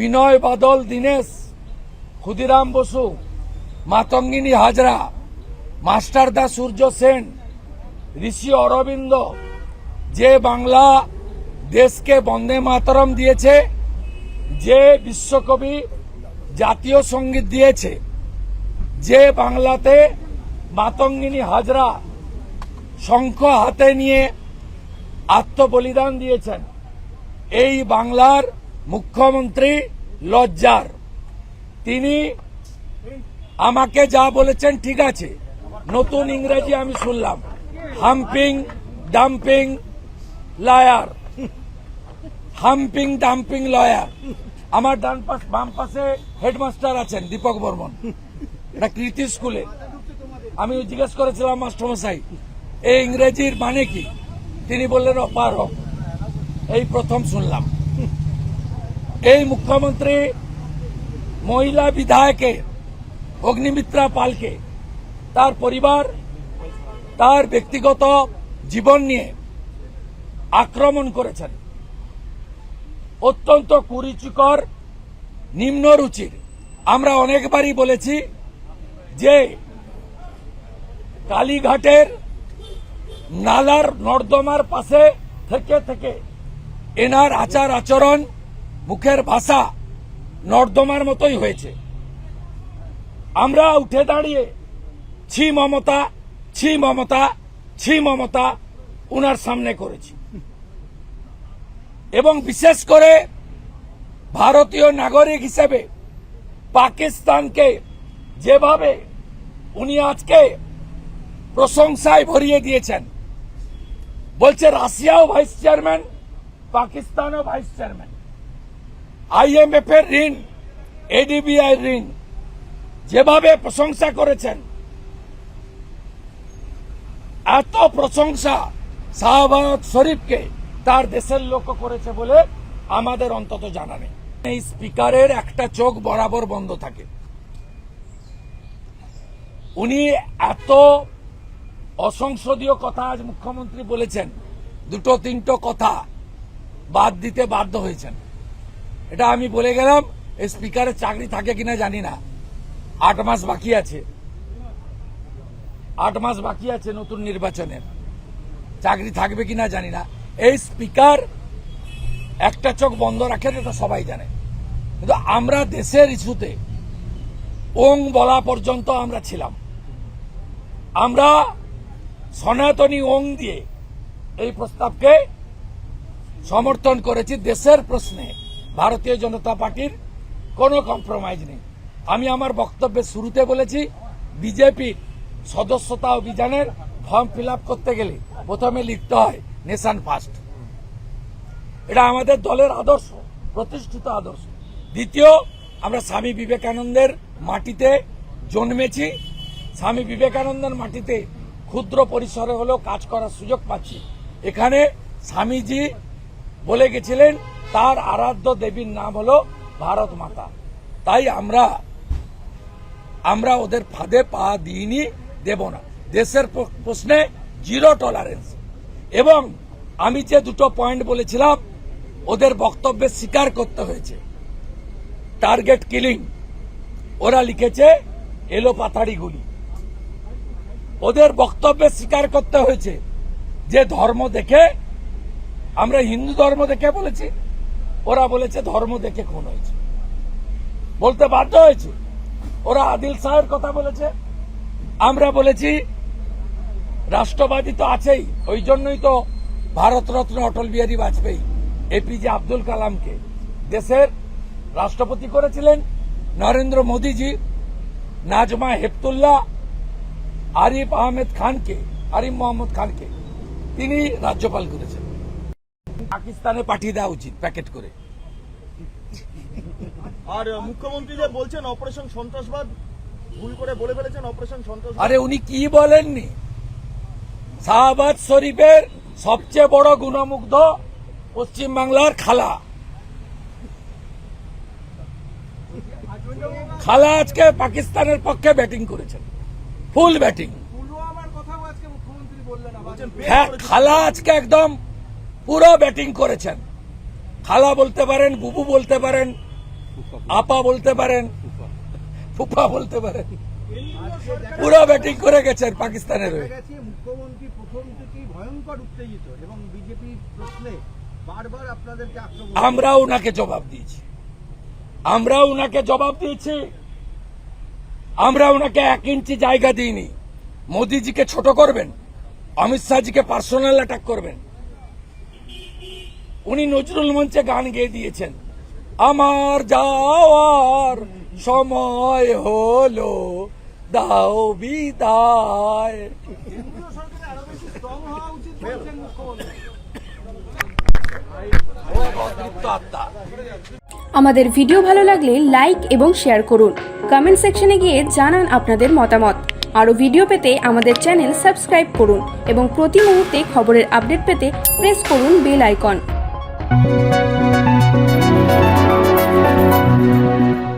বিনয় বাদল, দীনেশ, ক্ষুদিরাম বসু, মাতঙ্গিনী হাজরা মাস্টারদা সূর্য সেন, ঋষি অরবিন্দ, যে বাংলা দেশকে বন্দে মাতরম দিয়েছে, যে বিশ্বকবি জাতীয় সংগীত দিয়েছে, যে বাংলাতে মাতঙ্গিনী হাজরা শঙ্খ হাতে নিয়ে আত্মবলিদান দিয়েছেন, এই বাংলার মুখ্যমন্ত্রী লজ্জার। তিনি আমাকে যা বলেছেন ঠিক আছে। নতুন ইংরেজি আমি শুনলাম। Humping, dumping lawyer. Humping, dumping lawyer. আমার ডান পাশ, বাম পাশে হেডমাস্টার আছেন দীপক বর্মন। এটা কৃতি স্কুলে। আমি জিজ্ঞেস করেছিলাম, মাস্টারমশাই, এই ইংরেজির মানে কি? তিনি বললেন অপারক এই প্রথম শুনলাম। এই মুখ্যমন্ত্রী মহিলা বিধায়কের অগ্নিমিত্রা পালকে, তার পরিবার, তার ব্যক্তিগত জীবন নিয়ে আক্রমণ করেছেন। অত্যন্ত কুরুচিকর নিম্ন রুচির আমরা অনেকবারই বলেছি যে কালীঘাটের নালার নর্দমার পাশে থেকে থেকে এনার আচার আচরণ মুখের ভাষা নর্দমার মতোই হয়েছে। আমরা উঠে দাঁড়িয়ে, ছি মমতা ছি মমতা ছি মমতা উনার সামনে করেছি। এবং বিশেষ করে ভারতীয় নাগরিক হিসেবে পাকিস্তানকে যেভাবে উনি আজকে প্রশংসায় ভরিয়ে দিয়েছেন, বলছে রাশিয়াও ভাইস চেয়ারম্যান, পাকিস্তানও ভাইস চেয়ারম্যান। আইএমএফ এর ঋণ, এডিবিআই ঋণ, যেভাবে প্রশংসা করেছেন, এত প্রশংসা শাহবাজ শরীফকে তার দেশের লোক করেছে বলে আমাদের অন্তত জানা নেই। এই স্পিকারের একটা চোখ বরাবর বন্ধ থাকে। উনি এত অসংসদীয় কথা আজ মুখ্যমন্ত্রী বলেছেন, দুটো তিনটো কথা বাদ দিতে বাধ্য হয়েছেন। এটা আমি বলে গেলাম, এই স্পিকারের চাকরি থাকে কিনা জানি না। আট মাস বাকি আছে। আট মাস বাকি আছে নতুন নির্বাচনের চাকরি থাকবে কিনা জানি না। এই স্পিকার একটা চোখ বন্ধ রাখেন, এটা সবাই জানে। কিন্তু আমরা দেশের ইস্যুতে ওং বলা পর্যন্ত আমরা ছিলাম। আমরা সনাতনী ওং দিয়ে এই প্রস্তাবকে সমর্থন করেছি দেশের প্রশ্নে। ভারতীয় জনতা পার্টির কোনো কম্প্রোমাইজ নেই। আমি আমার বক্তব্যের শুরুতে বলেছি বিজেপি সদস্যতা অভিযানের ফর্ম ফিল করতে গেলে প্রথমে লিখতে হয় নেশন ফার্স্ট এটা আমাদের দলের আদর্শ, প্রতিষ্ঠিত আদর্শ। দ্বিতীয়, আমরা স্বামী বিবেকানন্দের মাটিতে জন্মেছি। স্বামী বিবেকানন্দের মাটিতে ক্ষুদ্র পরিসরে হলেও কাজ করার সুযোগ পাচ্ছি। এখানে স্বামীজি বলে গেছিলেন তার আরাধ্য দেবীর নাম হলো ভারত মাতা। তাই আমরা আমরা ওদের ফাঁদে পা দিইনি, দেব না। দেশের প্রশ্নে জিরো টলারেন্স এবং আমি যে দুটো পয়েন্ট বলেছিলাম, ওদের বক্তব্যে স্বীকার করতে হয়েছে। টার্গেট কিলিং ওরা লিখেছে, এলো পাতাড়ি গুলি। ওদের বক্তব্যে স্বীকার করতে হয়েছে যে ধর্ম দেখে, আমরা হিন্দু ধর্ম দেখে বলেছি ওরা বলেছে ধর্ম দেখে খুন হয়েছে। বলতে বাধ্য হয়েছে। ওরা আদিল শাহের কথা বলেছে। আমরা বলেছি, রাষ্ট্রবাদী তো আছেই, ওই জন্যই তো ভারতরত্ন অটল বিহারী বাজপেয়ী এপিজে আব্দুল কালামকে দেশের রাষ্ট্রপতি করেছিলেন নরেন্দ্র মোদীজি, নাজমা হেপতুল্লাহ, আরিফ আহমেদ খানকে, আরিফ মোহাম্মদ খানকে তিনি রাজ্যপাল করেছেন। পাকিস্তানে পাঠিয়ে দেওয়া উচিত প্যাকেট করে। আর মুখ্যমন্ত্রী যে বলছেন অপারেশন সন্ত্রাসবাদ ভুল করে বলে ফেলেছেন অপারেশন সন্ত্রাসবাদ। আরে উনি কি বলেননি? শাহবাজ শরীফের সবচেয়ে বড় গুণমুগ্ধ পশ্চিম বাংলার খালা। খালা আজকে পাকিস্তানের পক্ষে ব্যাটিং করেছেন। Full batting. হ্যাঁ। খালা আজকে একদম পুরো ব্যাটিং করেছেন। খালা বলতে পারেন বুবু বলতে পারেন আপা বলতে পারেন ফুপা বলতে পারেন। পুরো ব্যাটিং করে গেছেন পাকিস্তানের হয়ে। মুখ্যমন্ত্রী প্রথম থেকেই ভয়ঙ্কর উত্তেজিত এবং বিজেপি প্রশ্নে বারবার আপনাদেরকে আমরা ওনাকে জবাব দিয়েছি। আমরা ওনাকে জবাব দিয়েছি। আমরা ওনাকে এক ইঞ্চি জায়গা দিইনি। মোদিজিকে ছোট করবেন অমিত শাহজিকে পার্সোনাল অ্যাটাক করবেন। উনি নজরুল মঞ্চে গান গেয়ে দিয়েছেন। আমার যাওয়ার সময় হলো, দাও আমাদের ভিডিও ভালো লাগলে লাইক এবং শেয়ার করুন। কমেন্ট সেকশনে গিয়ে জানান আপনাদের মতামত। আরও ভিডিও পেতে আমাদের চ্যানেল সাবস্ক্রাইব করুন এবং প্রতি মুহূর্তে খবরের আপডেট পেতে প্রেস করুন বেল আইকন। Música